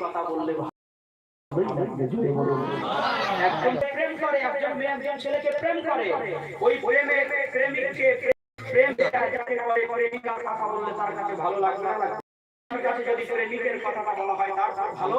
কথা ছেলেকে প্রেম করে ওই প্রেমে প্রেমিককে কথা বললে তার কাছে ভালো লাগবে যদি প্রেমিকের কথাটা বলা হয় তার ভালো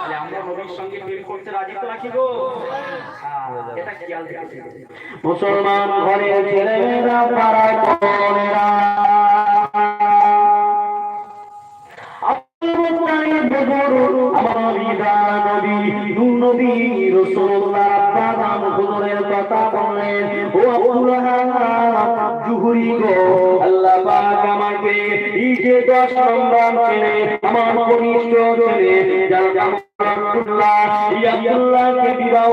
তাহলে আমরা নবীর সঙ্গে প্রেম করতে রাজি তো নাকি গো? হ্যাঁ, এটা খেয়াল মুসলমান ঘরে ছেলেমেয়েরা পাড়ায় বোনেরা আমাকে এই যে দশ নম্বর আব্দুল্লাহ, এই আব্দুল্লাহকে বিবাহ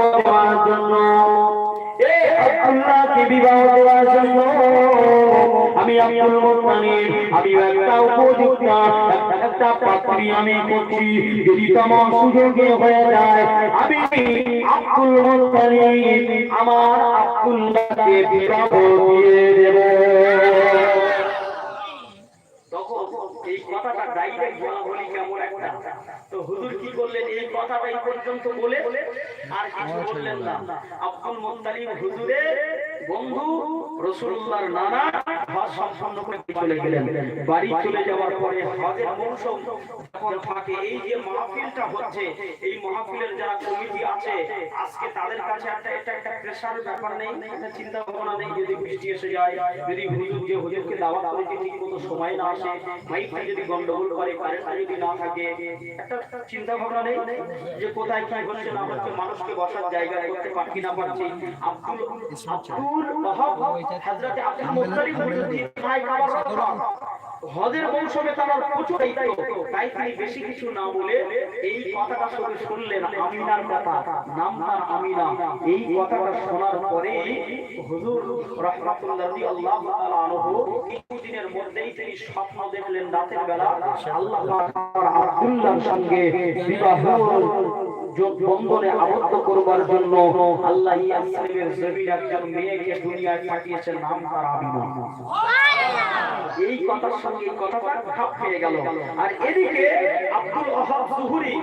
আমার আব্দুল্লাহকে বিবাহ দিয়ে দেব। এই কথাটা ডাইরেক্ট বলা বলি কেমন একটা? তো হুজুর কি বললেন? এই কথাটাই পর্যন্ত বলে, আর কিছু বললেন না। আব্দুল মুত্তালিব হুজুরের বন্ধু রসুল্লাহর নানা হজ সম্পন্ন করে চলে গেলেন। বাড়ি চলে যাওয়ার পরে হজের মৌসুম যখন থাকে এই যে মাহফিলটা হচ্ছে এই মাহফিলের যারা কমিটি আছে আজকে তাদের কাছে একটা এটা একটা প্রেশার ব্যাপার নেই একটা চিন্তা ভাবনা নেই যদি বৃষ্টি এসে যায় যদি হুজুর যে হুজুরকে দাওয়াত করেছে ঠিক মতো সময় না আসে মাইকটা যদি গন্ডগোল করে কারেন্টটা যদি না থাকে একটা চিন্তা ভাবনা নেই যে কোথায় কি হচ্ছে না হচ্ছে মানুষকে বসার জায়গা করতে পারছি না পারছি। আব্দুল আব্দুল হুজুর মৌসুমে তার প্রচুর তাই তিনি বেশি কিছু না বলে এই কথাটা শুনে শুনলেন আমিনার কথা নাম তার আমিনা। এই কথাটা শোনার পরে হুজুর রাহমাতুল্লাহি আল্লাহ তাআলা আনহু কিছুদিনের মধ্যেই তিনি স্বপ্ন দেখলেন রাতের বেলা আল্লাহ আব্দুল্লাহর সঙ্গে বিবাহ যোগ বন্ধনে আবদ্ধ করবার জন্য আল্লাহ ইয়াসরিনের জমিন একজন মেয়েকে দুনিয়ায় পাঠিয়েছেন নাম তার আমিনা। এই কথার সঙ্গে কথাটা খাপ খেয়ে গেল। আর এদিকে আব্দুল ওয়াহাব জুহুরি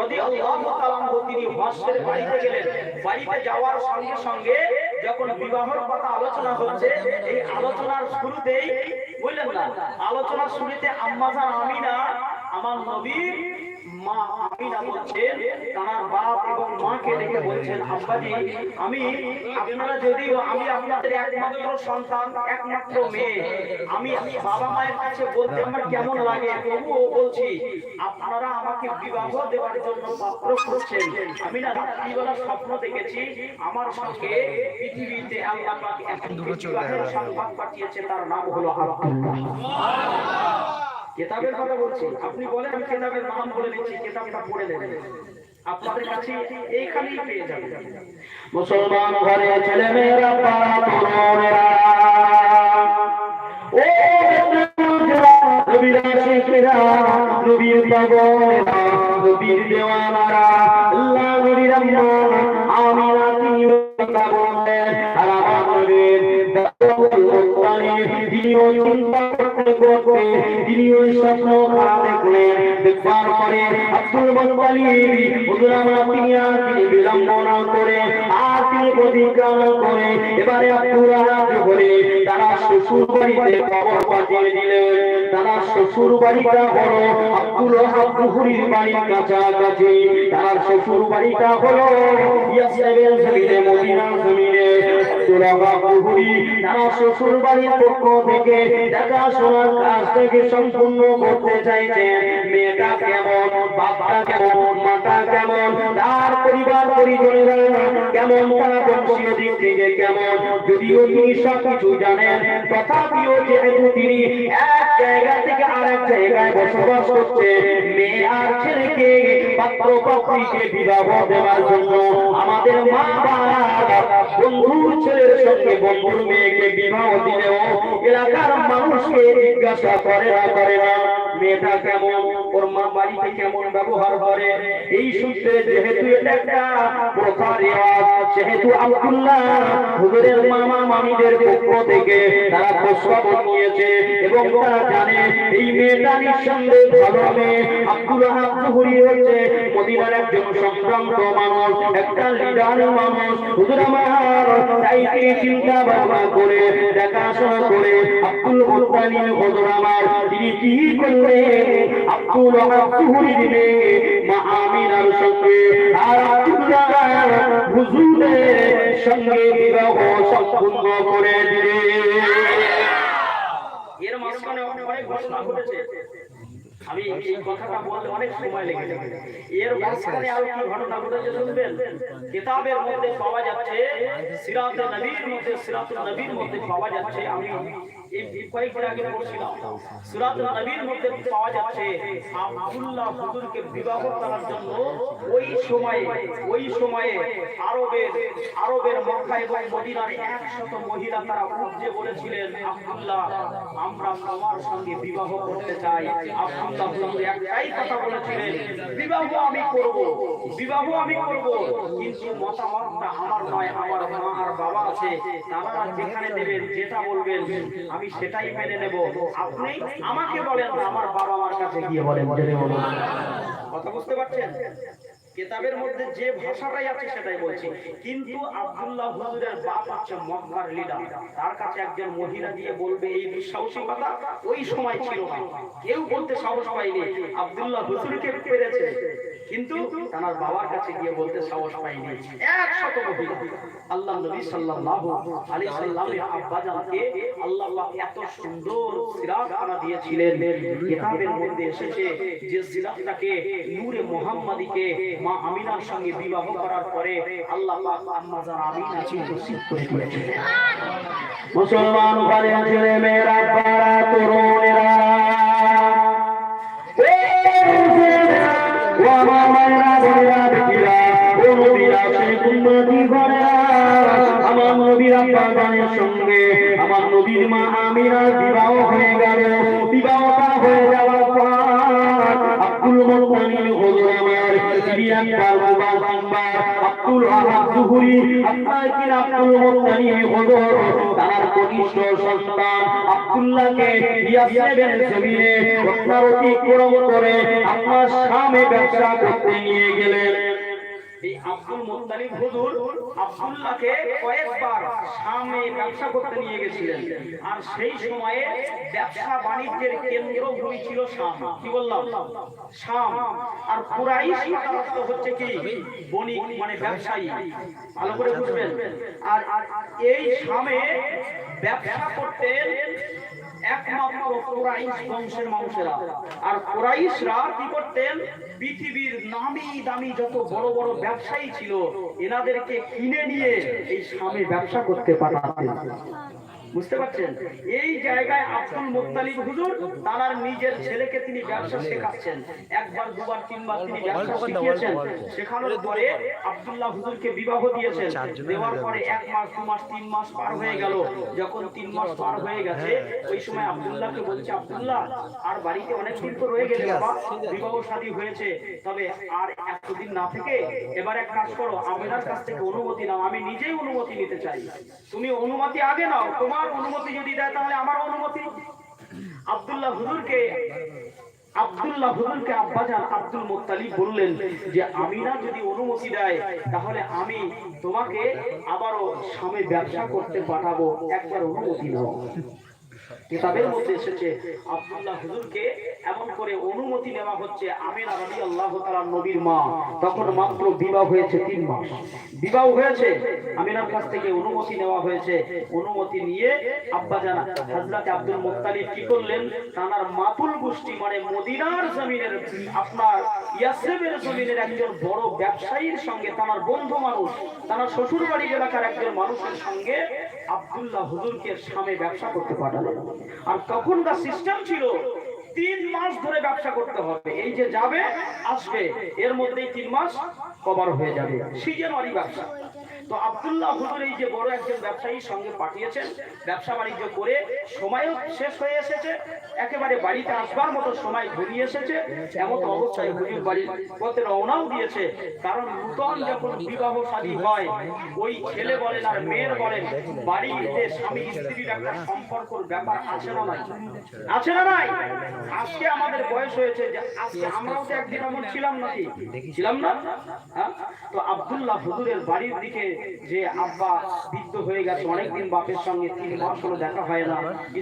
রাদিয়াল্লাহু তাআলা তিনি হজের বাড়িতে গেলেন। বাড়িতে যাওয়ার সঙ্গে সঙ্গে যখন বিবাহের কথা আলোচনা হচ্ছে এই আলোচনার শুরুতেই বুঝলেন না আলোচনার শুরুতে আম্মাজান আমিনা আমার নবীর মা আমিনা বলছেন তার বাপ এবং মাকে ডেকে বলছেন আব্বাজি আমি আপনারা যদিও আমি আপনাদের একমাত্র সন্তান একমাত্র মেয়ে আমি বাবা মায়ের কাছে বলতে আমার কেমন লাগে তবুও বলছি আপনারা আমাকে বিবাহ দেওয়ার জন্য পাত্র করছেন আমি না রাত্রিবেলা স্বপ্ন দেখেছি আমার সঙ্গে পৃথিবীতে আল্লাহ পাক এক বিবাহের সংবাদ পাঠিয়েছে তার নাম হলো আব্দুল্লাহ। কেতাবের কথা বলছি। আপনি বলেন, আমি কেতাবের নাম বলে দিচ্ছি কেতাবটা পড়ে নেবেন আপনাদের কাছে এইখানেই পেয়ে যাবেন। মুসলমান ঘরে ছেলে ছেলেমেয়েরা পাড়া ও নবীর নবীর দেওয়ানারা। তিনি ওই স্বপ্ন পরে আব্দুল মুত্তালিব। হুজুর, আমার তিনি আর তিনি করে আর তিনি প্রতিজ্ঞা করে এবারে আব্দুল আহাদ বলে তারা শ্বশুর বাড়িতে খবর পাঠিয়ে দিলেন। তারা শ্বশুর বাড়িটা হলো আব্দুল আহাদ জুহুরির বাড়ির কাছাকাছি। তার শ্বশুর বাড়িটা হলো ইয়াসরিবের জমিনে, মদিনার জমিনে। পক্ষ থেকে দেখাশোনার কাজ থেকে সম্পূর্ণ করতে চাইছেন। মেয়েটা কেমন বাপটা কেমন মাটা কেমন, তার পরিবার পরিজনেরা কেমন দিক থেকে কেমন, যদিও তিনি সব জানেন, তথাপিও যেহেতু তিনি এক জায়গা থেকে আরেক জায়গায় বসবাস করছে, মেয়ে আর ছেলেকে পাত্র পাত্রীকে বিবাহ দেওয়ার জন্য আমাদের মা বাবা বন্ধুর ছেলের সঙ্গে বন্ধুর মেয়েকে বিবাহ দিলেও এলাকার মানুষকে জিজ্ঞাসা করে না করে না। মেয়েটা কেমন, ওর মা বাড়িতে কেমন ব্যবহার করে? এই সূত্রে যেহেতু একটা প্রথা রেওয়াজ আব্দুল্লাহ হুজুরের মামা মামিদের পক্ষ থেকে তারা নিয়েছে এবং তারা জানে এই মেয়েটা ভালো জুহুরি হচ্ছে মদিনার একজন মানুষ, একটা লিডার মানুষ। হুজুর আমার, তাই চিন্তা ভাবনা করে, দেখাশোনা করে আব্দুল হুজুর আমার, তিনি কি করলেন আব্দুল দিলে মা সঙ্গে আর আব্দুল্লাহ হুজুরের সঙ্গে বিবাহ সম্পূর্ণ করে ঘটেছে। আমি এই কথাটা বলতে অনেক সময় লেগে যাবে। এর নবীর মধ্যে, সিরাতুল নবীর মধ্যে পাওয়া যাচ্ছে, আমি এই কয়েকদিন আগে পড়ছিলাম সিরাতুল মধ্যে পাওয়া যাচ্ছে, আব্দুল্লাহ বিবাহ ওই সময়ে ওই সময়ে আরবের আরবের মক্কা এবং মদিনার একশত তারা উঠে বলেছিলেন, আব্দুল্লাহ, আমরা সঙ্গে বিবাহ করতে চাই। আব্দুল্লাহ কথা বলেছিলেন, বিবাহ আমি করব, বিবাহ আমি করব, কিন্তু মতামতটা আমার নয়, আমার মা আর বাবা আছে, তারা যেখানে দেবেন, যেটা বলবেন আমি সেটাই মেনে নেব। আপনি আমাকে বলেন না, আমার বাবা মার কাছে গিয়ে বলেন কথা বুঝতে পারছেন? কেতাবের মধ্যে যে ভাষাটাই আছে সেটাই বলছি। কিন্তু আব্দুল্লাহ হুজুরের বাপ হচ্ছে মক্কার লিডার তার কাছে একজন মহিলা গিয়ে বলবে এই দুঃসাহসিকতা ওই সময় ছিল না। কেউ বলতে সাহস পায়নি। আব্দুল্লাহ হুজুরকে পেরেছে। কিন্তু তার বাবার কাছে গিয়ে বলতে সাহস পায়নি একশত মহিলা আল্লাহ নবী সাল্লাল্লাহু আলাইহি সাল্লামের আব্বা জানকে আল্লাহ পাক এত সুন্দর সিরাত আনা দিয়েছিলেন। কিতাবের মধ্যে এসেছে যে সিরাতটাকে নূরে মুহাম্মাদিকে মা আমিনার সঙ্গে বিবাহ করার পরে আল্লাহ পাক আম্মা জান আমিনা চিত্ত করে দিয়েছিলেন। মুসলমান ঘরে ছেলে মেয়েরা, পাড়া তরুণেরা সঙ্গে আমার নবীর মা আমিনার বিবাহ হয়ে গেল। বিবাহটা হয়ে যাওয়ার পর আব্দুল মুত্তালিব হুজুর আমার তিনি একবার মুবারকবার আব্দুল ওয়াহাব জুহুরি আপনার আব্দুল মুত্তালিব হুজুর তার কনিষ্ঠ সন্তান। আব্দুল্লাহকে ইয়াসেবের জমিনে আপনার অতিক্রম করে আপনার সামনে ব্যবসা করতে নিয়ে গেলেন। এই আব্দুল মুত্তালিব হুজুর আব্দুল্লাহকে কয়েকবার শামে ব্যবসা করতে নিয়ে গেছিলেন। আর সেই সময়ে ব্যবসা বাণিজ্যের কেন্দ্রভূমি ছিল শাম। কি বললাম? শাম। আর কুরাইশ তার হচ্ছে কি? বণিক মানে ব্যবসায়ী। ভালো করে বুঝবেন। আর এই শামে ব্যবসা করতেন মানুষেরা। আর কি পৃথিবীর নামি দামি যত বড় বড় ব্যবসায়ী ছিল, এনাদেরকে কিনে নিয়ে এই স্বামী ব্যবসা করতে পাঠাতেন। বুঝতে পারছেন? এই জায়গায় আব্দুল মুত্তালিব হুজুর তার নিজের ছেলেকে তিনি ব্যবসা শেখাচ্ছেন। একবার দুবার তিনবার তিনি ব্যবসা শিখিয়েছেন। শেখানোর পরে আব্দুল্লাহ হুজুরকে বিবাহ দিয়েছেন। দেওয়ার পরে এক মাস দু মাস তিন মাস পার হয়ে গেল। যখন তিন মাস পার হয়ে গেছে ওই সময় আব্দুল্লাহকে বলছে আব্দুল্লাহ আর বাড়িতে অনেক দিন তো রয়ে গেছে বাবা। বিবাহ শাদী হয়েছে। তবে আর এতদিন না থেকে এবার এক কাজ করো আমিনার কাছ থেকে অনুমতি নাও। আমি নিজেই অনুমতি নিতে চাই। তুমি অনুমতি আগে নাও। তোমার অনুমতি যদি দেয়, তাহলে আমার অনুমতি। আব্দুল্লাহ হুজুরকে আব্দুল্লাহ হুজুরকে আব্বাজান আব্দুল মুত্তালিব বললেন যে, আমিনা যদি অনুমতি দেয়, তাহলে আমি তোমাকে আবারও স্বামী ব্যবসা করতে পাঠাবো। একবার অনুমতি নাও। কিতাবের মধ্যে এসেছে, আব্দুল্লাহ হুজুরকে এমন করে অনুমতি নেওয়া হচ্ছে, আমিনা রাদিয়াল্লাহু তাআলা নবীর মা। তখন মাত্র বিবাহ হয়েছে তিন মাস। বিবাহ হয়েছে, আমিনার কাছ থেকে অনুমতি নেওয়া হয়েছে। অনুমতি নিয়ে আব্বা জানা হযরত আব্দুল মুত্তালিব কি করলেন? তানার মাতুল গোষ্ঠী মানে মদিনার জমিনের, আপনার ইয়াসরিবের জমিনের একজন বড় ব্যবসায়ীর সঙ্গে তানার বন্ধু মানুষ তানার শ্বশুর বাড়ির এলাকার একজন মানুষের সঙ্গে আব্দুল্লাহ হুজুরকে সামে ব্যবসা করতে পাঠালেন। আর তখনকার সিস্টেম ছিল তিন মাস ধরে ব্যবসা করতে হবে। এই যে যাবে, আসবে, এর মধ্যেই তিন মাস কভার হয়ে যাবে। সিজনারি ব্যবসা। তো আবদুল্লাহ হুজুর এই যে বড় একজন ব্যবসায়ীর সঙ্গে পাঠিয়েছেন, ব্যবসা বাণিজ্য করে সময়ও শেষ হয়ে এসেছে, একেবারে বাড়িতে আসবার মতো সময় ঘুরিয়ে এসেছে এমন অবস্থায় হুজুর বাড়ির পথে রওনাও দিয়েছে। কারণ নূতন যখন বিবাহ শাদী হয়, ওই ছেলে বলেন আর মেয়ের বলেন, বাড়িতে স্বামী স্ত্রীর একটা সম্পর্কর ব্যাপার আছে না নাই? আছে না নাই? আজকে আমাদের বয়স হয়েছে যে আজকে আমরাও তো একদিন এমন ছিলাম নাকি? ছিলাম না? হ্যাঁ? তো আব্দুল্লাহ হুজুরের বাড়ির দিকে যে আব্বা বৃদ্ধ হয়ে গেছে, অনেকদিন বাপের সঙ্গে তিন মাস হলো দেখা হয় না।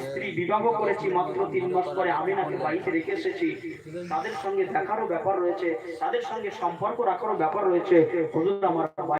স্ত্রী বিবাহ করেছি মাত্র তিন মাস পরে আমি নাকি বাড়িতে রেখে এসেছি। তাদের সঙ্গে দেখারও ব্যাপার রয়েছে, তাদের সঙ্গে সম্পর্ক রাখারও ব্যাপার রয়েছে। হুজুর, আমার